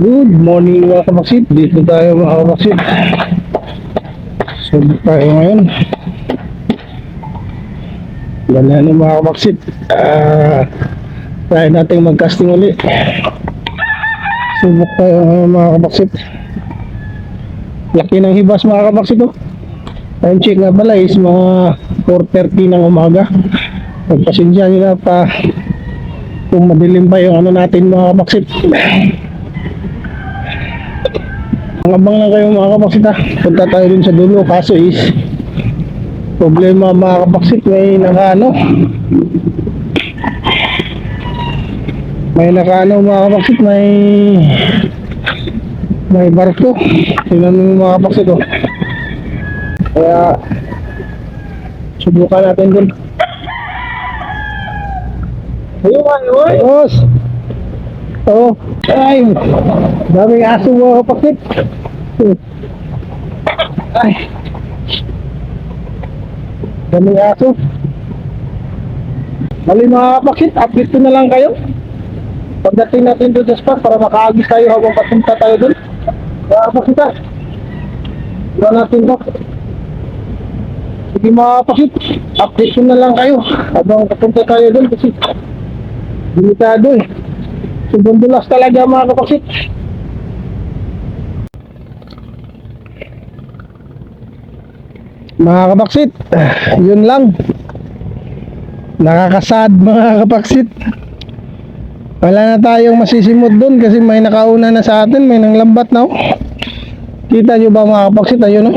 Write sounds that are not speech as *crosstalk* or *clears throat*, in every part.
Good morning mga kabaksit. Dito tayo mga kabaksit. Subok tayo ngayon. Ganyan yung mga kabaksit. Ah, try natin mag-casting uli. Subok tayo ngayon mga kabaksit. Laki ng hibas mga kabaksit oh. Time check nga pala is mga 4.30 ng umaga. Pagpasensya nyo na pa kung madilim pa yung ano natin mga kabaksit. Ang abang lang kayo mga kapaksit ha. Punta tayo dun sa dulo. Kaso is, problema mga kapaksit. May naka ano. May naka ano mga kapaksit. May may barko. Tingnan mo mga kapaksit oh. Kaya subukan natin dun. Ayun nga, ayun. Boss! Oh, ay, daming aso mga kapakit. Ay, daming aso. Mali mga kapakit, update na lang kayo. Pagdating natin doon sa spot para makaagis tayo habang papunta tayo doon. Mga kapakit ha. Iwan natin to. Sige mga kapakit, update na lang kayo habang papunta tayo doon kasi delikado eh. Subundulas talaga mga kapaksit. Mga kapaksit, yun lang. Nakakasad mga *laughs* kapaksit. Wala na tayong masisimot doon kasi may nakauna na sa atin, may nanglambat na. oh. Kita nyo ba mga kapaksit? Ayun oh.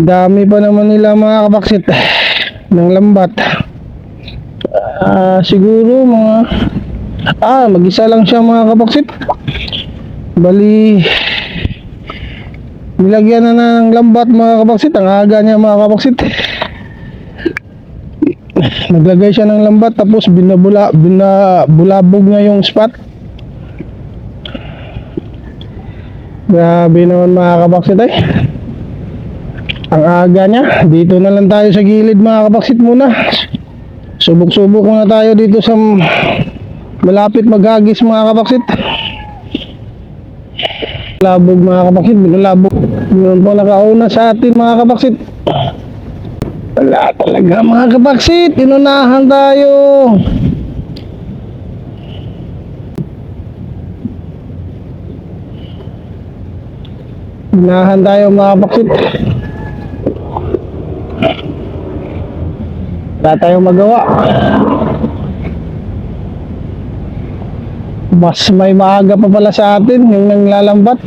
Dami pa naman nila mga kapaksit. Nang lambat. Ah, siguro mga ah, mag-isa lang siya mga kapaksit. Bali nilagyan na ng lambat mga kapaksit. Ang aga niya mga kapaksit. *laughs* Naglagay siya ng lambat tapos binabula binabulabog niya yung spot. Grabe naman mga kapaksit ay. Ang aga niya. Dito na lang tayo sa gilid mga kapaksit muna. Subok-subok muna tayo dito sa malapit maghagis mga kapaksit. Labog mga kapaksit, labog. Yun po nakauna sa atin mga kapaksit. Wala talaga mga kapaksit, inunahan tayo. Inunahan tayo mga kapaksit. Wala tayong magawa. Mas may maaga pa pala sa atin yung nanglalambat.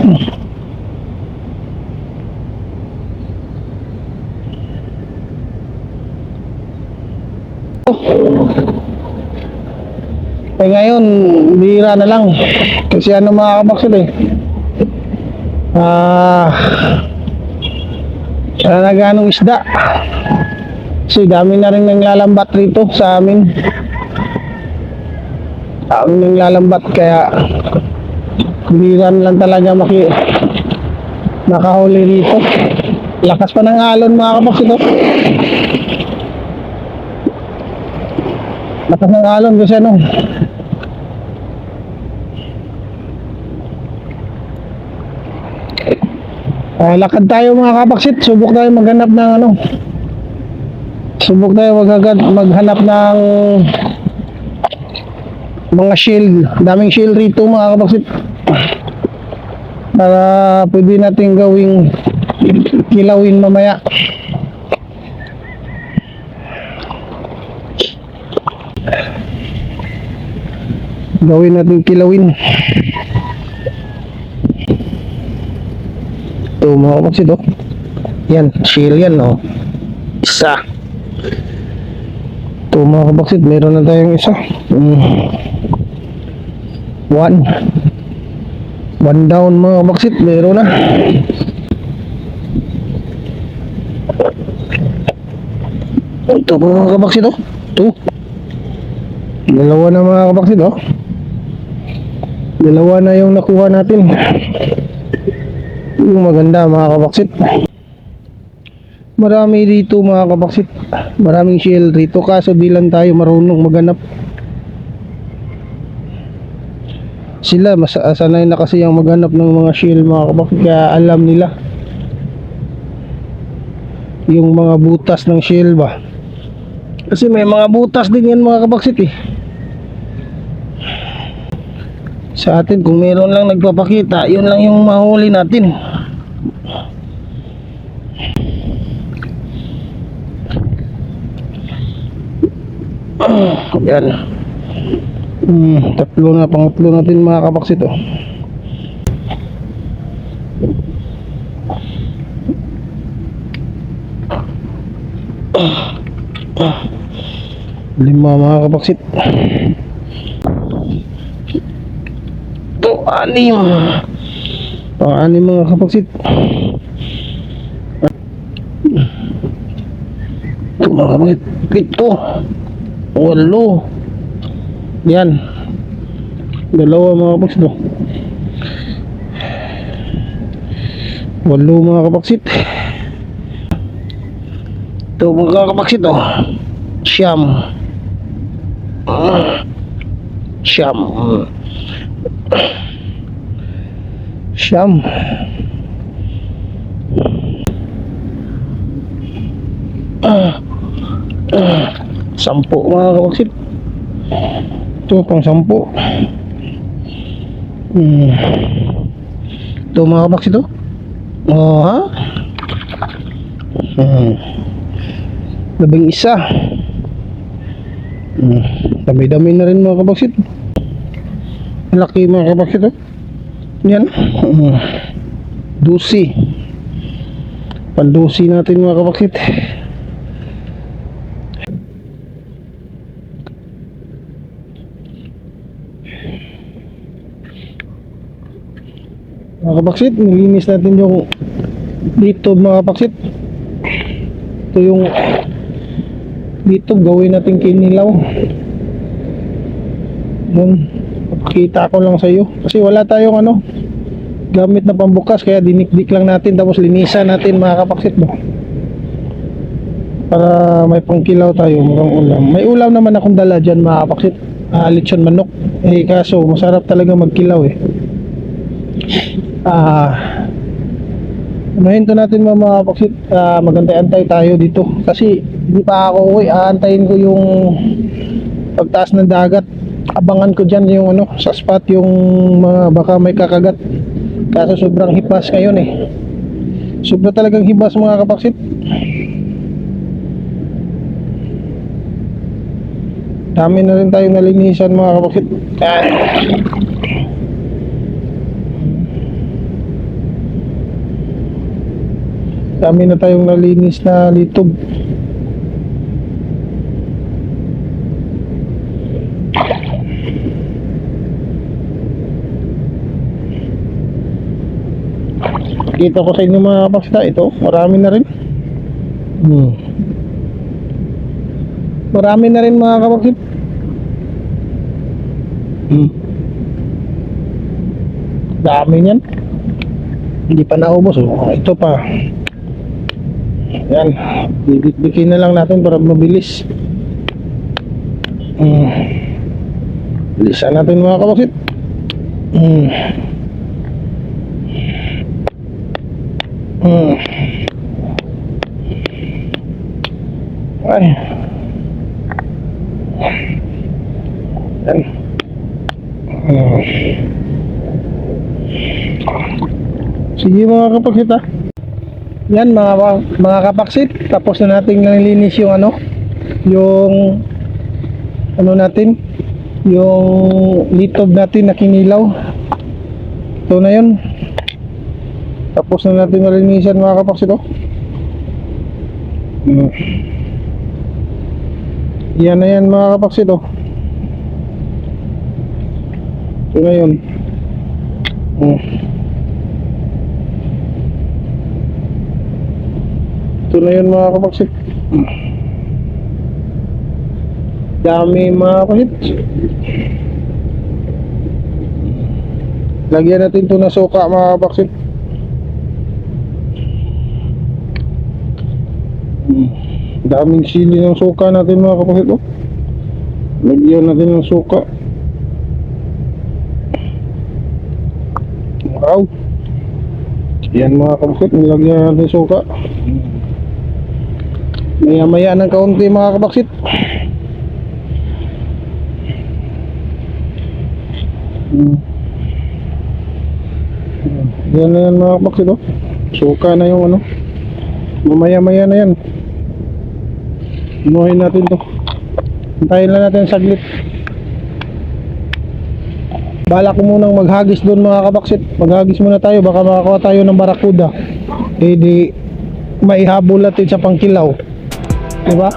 Eh ngayon, bira na lang. Kasi ano mga kapaksil eh. Ah, wala na ganong isda. Kasi dami na rin nanglalambat rito sa amin. Dami nanglalambat kaya biran lang talaga maki makahuli rito. Lakas pa ng alon mga kapaksit oh. Lakas ng alon kasi ano. Ah, lakad tayo mga kapaksit. Subok tayo maghanap ng ano. Subok tayo maghanap ng mga shield. Daming shield rito mga kapaksit. Para pwede natin gawing kilawin mamaya. Gawin natin kilawin. Ito mga kapaksit oh. Yan, shield yan oh. Isa. Ito mga kabaksit, meron na tayong isa. Mm. One. One down mga kabaksit, meron na. Ito mga kabaksit oh. Ito. Dalawa na mga kabaksit oh. Dalawa na yung nakuha natin. Yung maganda mga kabaksit. Marami dito mga kabaksit. Maraming shell rito kaso di lang tayo marunong maghanap. Sila mas ah, sanay na kasi yung maghanap ng mga shield mga kapaksit kaya alam nila yung mga butas ng shield ba. Kasi may mga butas din yan mga kapaksit eh sa atin kung meron lang nagpapakita yun lang yung mahuli natin. *clears throat* Yan hmm, tatlo na pangatlo natin mga kapaksit oh. lima mga kapaksit ito anim. Pang anim mga kapaksit ito mga kapaksit pito. Walo yan. Dalawa mga kapaksit oh. walo mga kapaksit ito mga kapaksit oh. siyam. Siyam. Siyam. Sampu mga kapaksit ito pang sampu hmm. ito mga kapaksit oh oh ha? Hmm. labing isa. Hmm. dami-dami na rin mga kapaksit laki mga kapaksit oh yan. Hmm. dusi. Pandusi natin mga kapaksit mga kapaksit nilinis natin yung dito mga kapaksit. Ito yung dito gawin natin kinilaw yun pakita ko lang sa iyo. Kasi wala tayong ano gamit na pambukas kaya dinikdik lang natin tapos linisan natin mga kapaksit mo para may pangkilaw tayo mukhang ulam. May ulam naman akong dala dyan mga kapaksit. Uh, lechon manok. Eh kaso masarap talaga magkilaw eh ah ano hinto natin mga kapaksit ah, magantay-antay tayo dito. Kasi hindi pa ako uwi. Aantayin ko yung pagtaas ng dagat. Abangan ko dyan yung ano sa spot yung mga baka may kakagat. Kaso sobrang hipas ngayon eh. Sobra talagang hibas mga kapaksit dami na rin tayong nalinisan mga kapaksit ah. Dami na tayong nalinis na litob kita ko sa inyo mga kapaksta ito marami na rin hmm. marami na rin mga kapaksit hmm. dami niyan hindi pa naubos oh. ito pa yan bibit-bikin na lang natin para mabilis hmm. bilisan natin mga kapaksit hmm. Hmm. Ay. Yan. Hmm. Sige mga kapaksit ha. Yan mga mga kapaksit, tapos na nating nalinis yung ano, yung ano natin, yung litob natin na kinilaw. Ito na yun. Tapos na natin nalinisan mga kapaksit oh. Hmm. Yan na yan mga kapaksit oh. Ito na yun. Hmm. Ito na yun mga kapaksit. Hmm. Dami mga kapaksit. Lagyan natin ito na suka mga kapaksit. daming sili ng suka natin mga kapatid oh. lagyan natin ng suka araw. Yan mga kabaksit, nilagyan natin suka. Maya maya ng kaunti mga kabaksit. Hmm. Yan na yan mga kabaksit oh. Suka na yung ano. Mamaya maya na yan. Inuhin natin to. Hintayin lang natin saglit. Bala ko munang maghagis doon mga kabaksit. Maghagis muna tayo. Baka makakuha tayo ng barakuda. Eh di maihabol natin sa pangkilaw. Diba?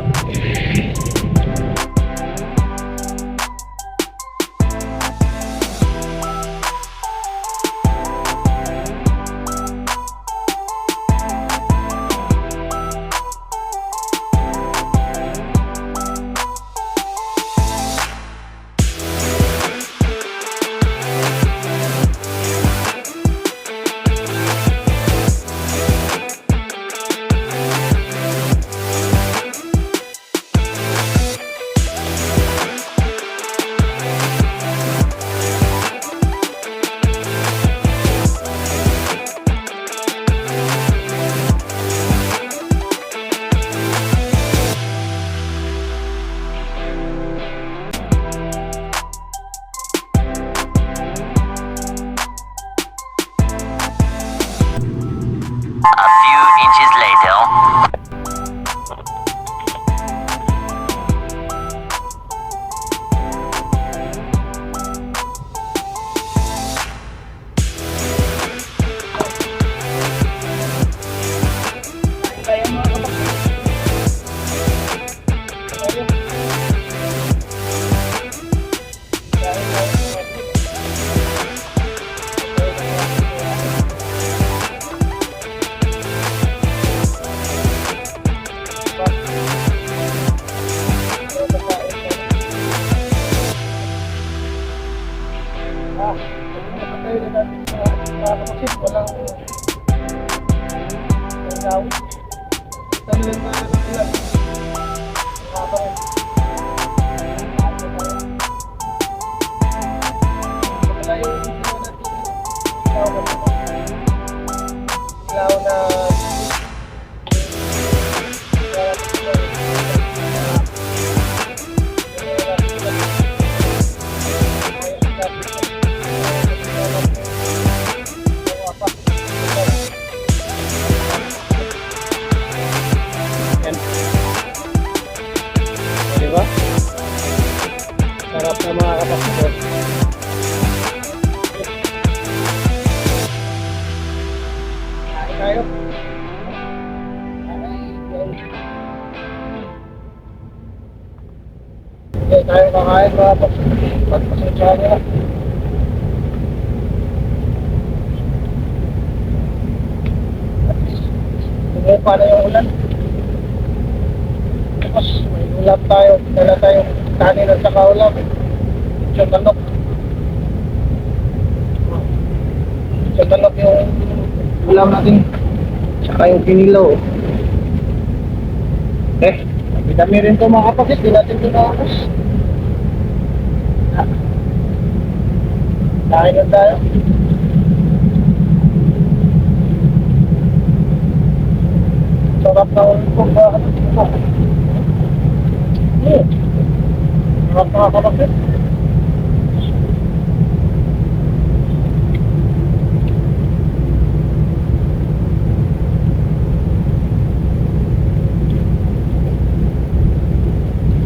Ilaw na ilaw na Yan. Kakain mga kapatid. Pagpasensya nila. Tumupa na yung ulan. Tapos may ulam tayo. Dala tayong kanin at saka ulam. Yung manok. Yung manok yung ulam natin. Saka yung kinilaw. Eh, dami rin ito mga kapatid. Di natin tinakos. Kain na tayo. Sarap na ulit kong mga kapatid. Hmm. Sarap mga kapatid.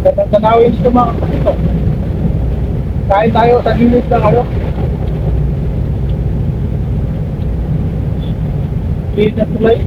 Gandang tanawin ito mga kapatid. Kain tayo sa gilid ng ano. Gilid na.